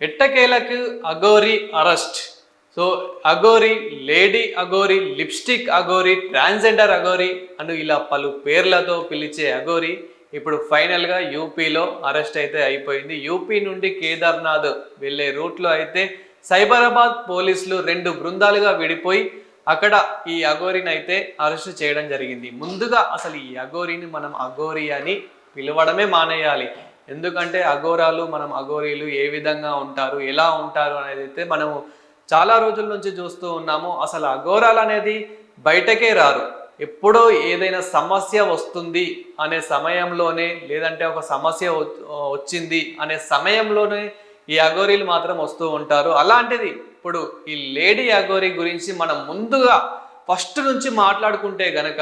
ఎట్టకేలకు Aghori arrest. So Aghori lady Aghori lipstick Aghori transgender Aghori అని ఇలా పలు పేర్లతో పిలిచే అగోరి ఇప్పుడు ఫైనల్గా యూపీలో అరెస్ట్ అయితే అయిపోయింది. యూపీ నుండి కేదార్నాథ్ వెళ్ళే రూట్లో అయితే సైబరాబాద్ పోలీసులు రెండు బృందాలుగా విడిపోయి అక్కడ ఈ అగోరిని అయితే అరెస్ట్ చేయడం జరిగింది. ముందుగా అసలు ఈ అగోరిని మనం అగోరి అని పిలవడమే మానేయాలి. ఎందుకంటే అఘోరాలు మనం అఘోరీలు ఏ విధంగా ఉంటారు ఎలా ఉంటారు అనేది అయితే మనము చాలా రోజుల నుంచి చూస్తూ ఉన్నాము. అసలు అఘోరాలు అనేది బయటకే రారు. ఎప్పుడో ఏదైనా సమస్య వస్తుంది అనే సమయంలోనే లేదంటే ఒక సమస్య వచ్చింది అనే సమయంలోనే ఈ అఘోరీలు మాత్రం వస్తూ ఉంటారు. అలాంటిది ఇప్పుడు ఈ లేడీ అఘోరీ గురించి మనం ముందుగా ఫస్ట్ నుంచి మాట్లాడుకుంటే గనక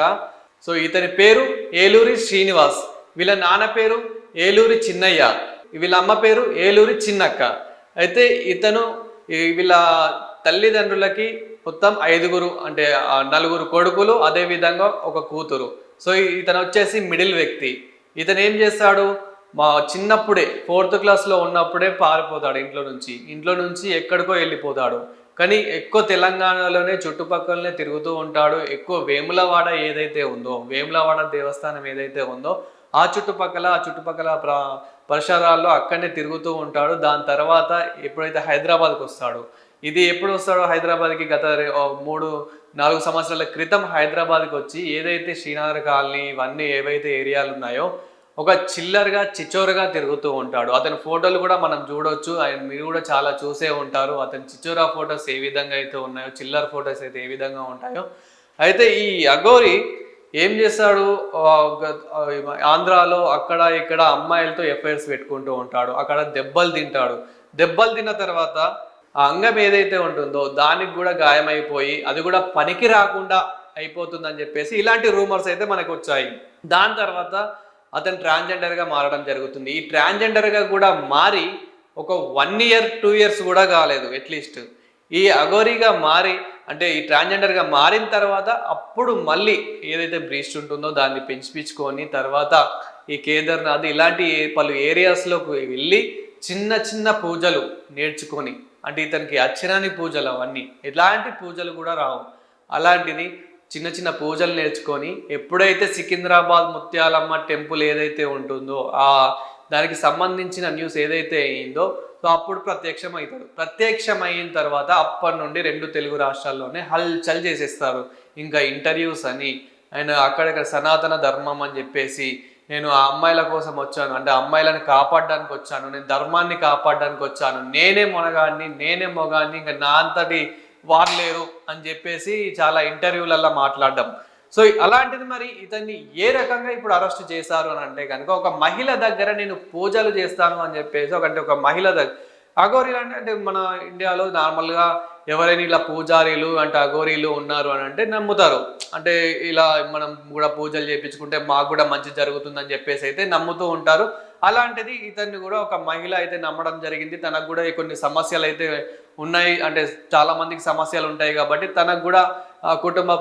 సో ఇతని పేరు ఏలూరి శ్రీనివాస్ వీళ్ళ నాన్న పేరు ఏలూరి చిన్నయ్య. వీళ్ళ అమ్మ పేరు ఏలూరి చిన్నక్క. అయితే ఇతను వీళ్ళ తల్లిదండ్రులకి మొత్తం ఐదుగురు అంటే నలుగురు కొడుకులు అదే విధంగా ఒక కూతురు. సో ఇతను వచ్చేసి మిడిల్ వ్యక్తి. ఇతను ఏం చేస్తాడు? మా చిన్నప్పుడే ఫోర్త్ క్లాస్లో ఉన్నప్పుడే పారిపోతాడు ఇంట్లో నుంచి. ఇంట్లో నుంచి ఎక్కడికో వెళ్ళిపోతాడు. కానీ ఎక్కువ తెలంగాణలోనే చుట్టుపక్కలనే తిరుగుతూ ఉంటాడు. ఎక్కువ వేములవాడ ఏదైతే ఉందో వేములవాడ దేవస్థానం ఏదైతే ఉందో ఆ చుట్టుపక్కల ఆ చుట్టుపక్కల ప్రా పరిసరాల్లో అక్కడనే తిరుగుతూ ఉంటాడు. దాని తర్వాత ఎప్పుడైతే హైదరాబాద్కి వస్తాడు ఇది ఎప్పుడు వస్తాడో హైదరాబాద్కి గత మూడు నాలుగు సంవత్సరాల క్రితం హైదరాబాద్కి వచ్చి ఏదైతే శ్రీనగర్ కాలనీ ఇవన్నీ ఏవైతే ఏరియాలు ఉన్నాయో ఒక చిల్లర్గా చిచ్చోరగా తిరుగుతూ ఉంటాడు. అతని ఫోటోలు కూడా మనం చూడొచ్చు. ఆయన మీరు కూడా చాలా చూసే ఉంటారు. అతని చిచోరా ఫొటోస్ ఏ విధంగా అయితే ఉన్నాయో చిల్లర్ ఫొటోస్ అయితే ఏ విధంగా ఉంటాయో. అయితే ఈ అగోరి ఏం చేస్తాడు? ఆంధ్రాలో అక్కడ ఇక్కడ అమ్మాయిలతో ఎఫ్ఐఆర్స్ పెట్టుకుంటూ ఉంటాడు. అక్కడ దెబ్బలు తింటాడు. దెబ్బలు తిన్న తర్వాత ఆ అంగం ఏదైతే ఉంటుందో దానికి కూడా గాయమైపోయి అది కూడా పనికి రాకుండా అయిపోతుందని చెప్పేసి ఇలాంటి రూమర్స్ అయితే మనకు వచ్చాయి. దాని తర్వాత అతను ట్రాన్స్జెండర్గా మారడం జరుగుతుంది. ఈ ట్రాన్స్జెండర్గా కూడా మారి ఒక వన్ ఇయర్ టూ ఇయర్స్ కూడా కాలేదు అట్లీస్ట్. ఈ అఘోరిగా మారి అంటే ఈ ట్రాన్స్జెండర్గా మారిన తర్వాత అప్పుడు మళ్ళీ ఏదైతే బ్రీస్ట్ ఉంటుందో దాన్ని పెంచిపించుకొని తర్వాత ఈ కేదార్నాథ్ ఇలాంటి ఏ- పలు ఏరియాస్లోకి వెళ్ళి చిన్న చిన్న పూజలు నేర్చుకొని అంటే ఇతనికి అచ్చరాని పూజలు అవన్నీ ఎలాంటి పూజలు కూడా రావు. అలాంటిది చిన్న చిన్న పూజలు నేర్చుకొని ఎప్పుడైతే సికింద్రాబాద్ ముత్యాలమ్మ టెంపుల్ ఏదైతే ఉంటుందో ఆ దానికి సంబంధించిన న్యూస్ ఏదైతే అయిందో సో అప్పుడు ప్రత్యక్షం అవుతాడు ప్రత్యక్షం అయిన తర్వాత అప్పటి నుండి రెండు తెలుగు రాష్ట్రాల్లోనే హల్చల్ చేసేస్తారు. ఇంకా ఇంటర్వ్యూస్ అని అండ్ అక్కడక్కడ సనాతన ధర్మం అని చెప్పేసి నేను ఆ అమ్మాయిల కోసం వచ్చాను. అంటే అమ్మాయిలను కాపాడడానికి వచ్చాను. నేను ధర్మాన్ని కాపాడడానికి వచ్చాను. నేనే మొనగాడిని నేనే మొగాడిని ఇంకా నా అంతటి వారు లేరు అని చెప్పేసి చాలా ఇంటర్వ్యూలలో మాట్లాడడం. సో అలాంటిది మరి ఇతన్ని ఏ రకంగా ఇప్పుడు అరెస్ట్ చేశారు అని అంటే కనుక ఒక మహిళ దగ్గర నేను పూజలు చేస్తాను అని చెప్పేసి ఒకటి ఒక మహిళ దగ్గర అఘోరీలు అంటే అంటే మన ఇండియాలో నార్మల్గా ఎవరైనా ఇలా పూజారీలు అంటే అఘోరీలు ఉన్నారు అని అంటే నమ్ముతారు. అంటే ఇలా మనం కూడా పూజలు చేయించుకుంటే మాకు కూడా మంచి జరుగుతుందని చెప్పేసి అయితే నమ్ముతూ ఉంటారు. అలాంటిది ఇతన్ని కూడా ఒక మహిళ అయితే నమ్మడం జరిగింది. తనకు కూడా కొన్ని సమస్యలు అయితే ఉన్నాయి. అంటే చాలా మందికి సమస్యలు ఉంటాయి కాబట్టి తనకు కూడా కుటుంబ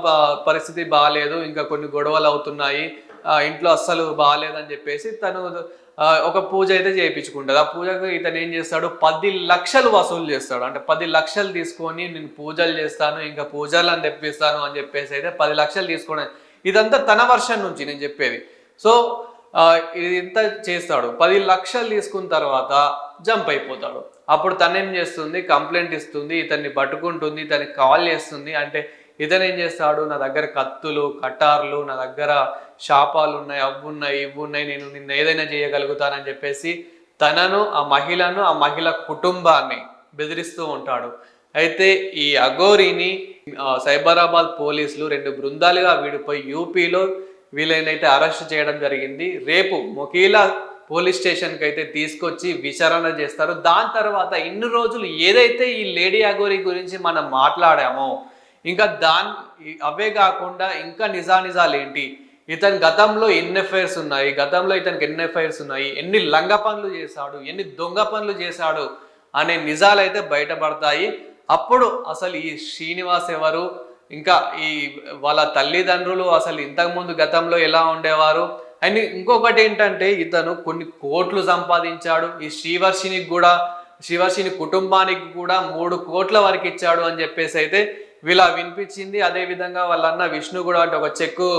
పరిస్థితి బాగాలేదు ఇంకా కొన్ని గొడవలు అవుతున్నాయి ఇంట్లో అస్సలు బాగాలేదని చెప్పేసి తను ఒక పూజ అయితే చేయించుకుంటుంది. ఆ పూజకు ఇతను ఏం చేస్తాడు? పది లక్షలు వసూలు చేస్తాడు. అంటే పది లక్షలు తీసుకొని నేను పూజలు చేస్తాను ఇంకా పూజలు అని తెప్పిస్తాను అని చెప్పేసి అయితే పది లక్షలు తీసుకొని ఇదంతా తన వర్షన్ నుంచి నేను చెప్పేది. సో ఇది ఇంత చేస్తాడు? పది లక్షలు తీసుకున్న తర్వాత జంప్ అయిపోతాడు. అప్పుడు తనేం చేస్తుంది? కంప్లైంట్ ఇస్తుంది ఇతన్ని పట్టుకుంటుంది ఇతనికి కాల్ చేస్తుంది. అంటే ఇతను ఏం చేస్తాడు? నా దగ్గర కత్తులు కటార్లు నా దగ్గర శాపాలు ఉన్నాయి అవి ఉన్నాయి ఇవి ఉన్నాయి నేను నిన్ను ఏదైనా చేయగలుగుతానని చెప్పేసి తనను ఆ మహిళను ఆ మహిళ కుటుంబాన్ని బెదిరిస్తూ ఉంటాడు. అయితే ఈ అఘోరిని సైబరాబాద్ పోలీసులు రెండు బృందాలుగా విడిపోయి యూపీలో వీలైనైతే అరెస్ట్ చేయడం జరిగింది. రేపు మొకీలా పోలీస్ స్టేషన్కి అయితే తీసుకొచ్చి విచారణ చేస్తారు. దాని తర్వాత ఇన్ని రోజులు ఏదైతే ఈ లేడీ అగోరి గురించి మనం మాట్లాడామో ఇంకా దాని అవే కాకుండా ఇంకా నిజానిజాలు ఏంటి ఇతని గతంలో ఎన్ని ఎఫ్ఐఆర్స్ ఉన్నాయి? గతంలో ఇతనికి ఎన్ని ఎఫ్ఐఆర్స్ ఉన్నాయి? ఎన్ని లంగ పనులు చేశాడు? ఎన్ని దొంగ పనులు చేశాడు? అనే నిజాలు అయితే బయటపడతాయి. అప్పుడు అసలు ఈ శ్రీనివాస్ ఎవరు? ఇంకా ఈ వాళ్ళ తల్లిదండ్రులు అసలు ఇంతకుముందు గతంలో ఎలా ఉండేవారు? అండ్ ఇంకొకటి ఏంటంటే ఇతను కొన్ని కోట్లు సంపాదించాడు. ఈ శ్రీవర్షినికి కూడా శ్రీవర్షిని కుటుంబానికి కూడా మూడు కోట్ల వరకు ఇచ్చాడు అని చెప్పేసి అయితే వీళ్ళ వినిపించింది. అదేవిధంగా వాళ్ళ అన్న విష్ణు కూడా అంటే ఒక చెక్కు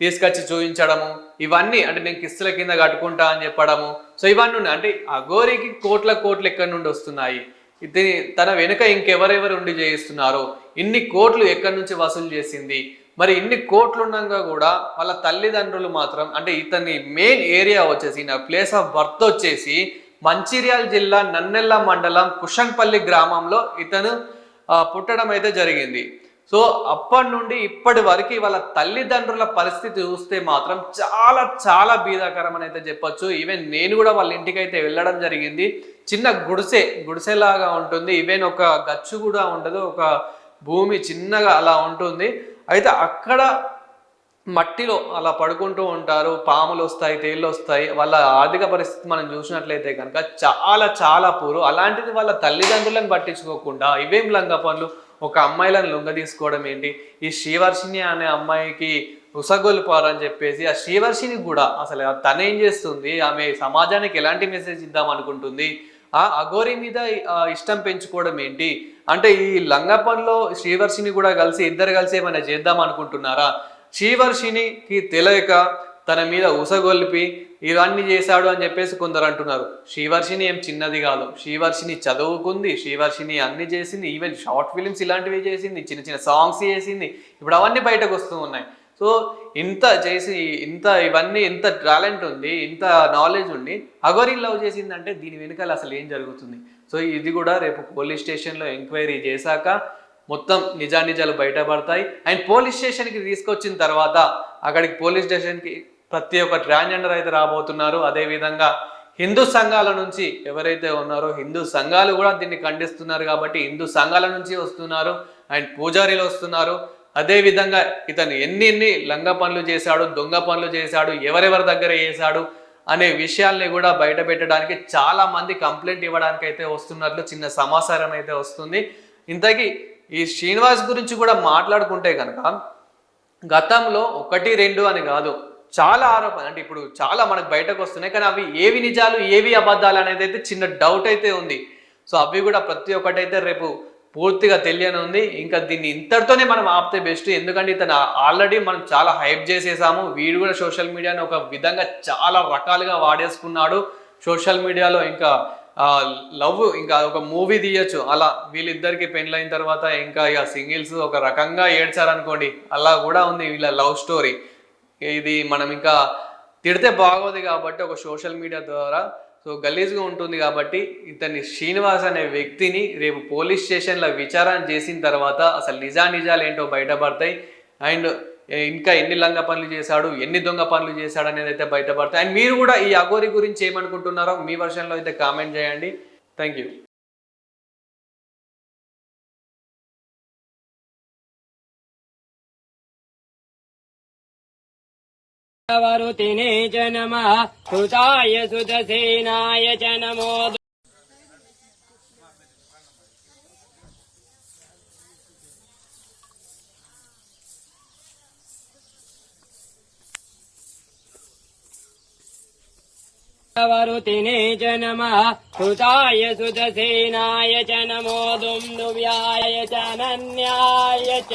తీసుకొచ్చి చూపించడము. ఇవన్నీ అంటే నేను కిస్తుల కింద కట్టుకుంటా అని చెప్పడము. సో ఇవన్నీ ఉన్నాయి. అంటే అఘోరికి కోట్ల కోట్లు ఎక్కడి నుండి వస్తున్నాయి? ఇది తన వెనుక ఇంకెవరెవరు ఉండి చేయిస్తున్నారు? ఇన్ని కోట్లు ఎక్కడి నుంచి వసూలు చేసింది? మరి ఇన్ని కోట్లు ఉండగా కూడా వాళ్ళ తల్లిదండ్రులు మాత్రం అంటే ఇతని మెయిన్ ఏరియా వచ్చేసి నా ప్లేస్ ఆఫ్ బర్త్ వచ్చేసి మంచిర్యాల జిల్లా నన్నెల్ల మండలం కుషన్పల్లి గ్రామంలో ఇతను పుట్టడం అయితే జరిగింది. సో అప్పటి నుండి ఇప్పటి వరకు వాళ్ళ తల్లిదండ్రుల పరిస్థితి చూస్తే మాత్రం చాలా చాలా బీదాకరం అని అయితే చెప్పొచ్చు. ఈవెన్ నేను కూడా వాళ్ళ ఇంటికి అయితే వెళ్ళడం జరిగింది. చిన్న గుడిసె గుడిసెలాగా ఉంటుంది. ఈవెన్ ఒక గచ్చు కూడా ఉండదు. ఒక భూమి చిన్నగా అలా ఉంటుంది. అయితే అక్కడ మట్టిలో అలా పడుకుంటూ ఉంటారు పాములు వస్తాయి తేళ్ళు వస్తాయి. వాళ్ళ ఆర్థిక పరిస్థితి మనం చూసినట్లయితే కనుక చాలా చాలా పూరు అలాంటిది వాళ్ళ తల్లిదండ్రులను పట్టించుకోకుండా ఇవేం లంగ పనులు ఒక అమ్మాయిలను లొంగ తీసుకోవడం ఏంటి? ఈ శ్రీవర్షిని అనే అమ్మాయికి ఉసగొల్పారు అని చెప్పేసి ఆ శ్రీవర్షిని కూడా అసలు తనేం చేస్తుంది? ఆమె సమాజానికి ఎలాంటి మెసేజ్ ఇద్దాం అనుకుంటుంది? ఆ అఘోరి మీద ఇష్టం పెంచుకోవడం ఏంటి? అంటే ఈ లంగ పనిలో శ్రీవర్షిని కూడా కలిసి ఇద్దరు కలిసి ఏమైనా చేద్దాం అనుకుంటున్నారా? శ్రీవర్షినికి తెలియక తన మీద ఉసగొల్పి ఇవన్నీ చేశాడు అని చెప్పేసి కొందరు అంటున్నారు. శ్రీవర్షిని ఏం చిన్నది కాదు. శ్రీవర్షిని చదువుకుంది శ్రీవర్షిని అన్ని చేసింది ఈవెన్ షార్ట్ ఫిలిమ్స్ ఇలాంటివి చేసింది చిన్న చిన్న సాంగ్స్ చేసింది. ఇప్పుడు అవన్నీ బయటకు వస్తూ ఉన్నాయి. సో ఇంత చేసి ఇంత ఇవన్నీ ఇంత టాలెంట్ ఉంది ఇంత నాలెడ్జ్ ఉండి అగోరి లవ్ చేసిందంటే దీని వెనకాల అసలు ఏం జరుగుతుంది? సో ఇది కూడా రేపు పోలీస్ స్టేషన్లో ఎంక్వైరీ చేశాక మొత్తం నిజానిజాలు బయటపడతాయి. అండ్ పోలీస్ స్టేషన్కి తీసుకొచ్చిన తర్వాత అక్కడికి పోలీస్ స్టేషన్కి ప్రతి ఒక్క ట్రాన్స్జెండర్ అయితే రాబోతున్నారు. అదేవిధంగా హిందూ సంఘాల నుంచి ఎవరైతే ఉన్నారో హిందూ సంఘాలు కూడా దీన్ని ఖండిస్తున్నారు కాబట్టి హిందూ సంఘాల నుంచి వస్తున్నారు. అండ్ పూజారీలు వస్తున్నారు. అదేవిధంగా ఇతను ఎన్ని ఎన్ని లంగ పనులు చేశాడు దొంగ పనులు చేశాడు ఎవరెవరి దగ్గర చేశాడు అనే విషయాల్ని కూడా బయట పెట్టడానికి చాలా మంది కంప్లైంట్ ఇవ్వడానికి అయితే వస్తున్నట్లు చిన్న సమాచారం అయితే వస్తుంది. ఇంతకీ ఈ శ్రీనివాస్ గురించి కూడా మాట్లాడుకుంటే కనుక గతంలో ఒకటి రెండు అని కాదు చాలా ఆరోపణ అంటే ఇప్పుడు చాలా మనకు బయటకు వస్తున్నాయి కానీ అవి ఏవి నిజాలు ఏవి అబద్ధాలు అనేది అయితే చిన్న డౌట్ అయితే ఉంది. సో అవి కూడా ప్రతి ఒక్కటైతే రేపు పూర్తిగా తెలియని ఉంది. ఇంకా దీన్ని ఇంతటితోనే మనం ఆపితే బెస్ట్ ఎందుకంటే ఇతను ఆల్రెడీ మనం చాలా హైప్ చేసేసాము. వీడు కూడా సోషల్ మీడియాని ఒక విధంగా చాలా రకాలుగా వాడేసుకున్నాడు. సోషల్ మీడియాలో ఇంకా లవ్ ఇంకా ఒక మూవీ తీయచ్చు. అలా వీళ్ళిద్దరికి పెళ్ళైన తర్వాత ఇంకా ఇక సింగిల్స్ ఒక రకంగా ఏడ్చారనుకోండి అలా కూడా ఉంది వీళ్ళ లవ్ స్టోరీ. ఇది మనం ఇంకా తిడితే బాగోదు కాబట్టి ఒక సోషల్ మీడియా ద్వారా సో గలీజ్గా ఉంటుంది కాబట్టి ఇతన్ని శ్రీనివాస్ అనే వ్యక్తిని రేపు పోలీస్ స్టేషన్లో విచారణ చేసిన తర్వాత అసలు నిజా నిజాలు ఏంటో బయటపడతాయి. అండ్ ఇంకా ఎన్ని లంగ పనులు చేశాడు ఎన్ని దొంగ పనులు చేశాడు అనేది అయితే బయటపడతాయి అండ్ మీరు కూడా ఈ అఘోరి గురించి ఏమనుకుంటున్నారో మీ వర్షన్లో అయితే కామెంట్ చేయండి థ్యాంక్ యూ वरुतिने च नमः कृताय सुतसेनाय च नमो વરુતિને ચ નમઃ સુતાય સુધસેનાય ચ નમો દુમદુમ્યાય ચ અનન્યાય ચ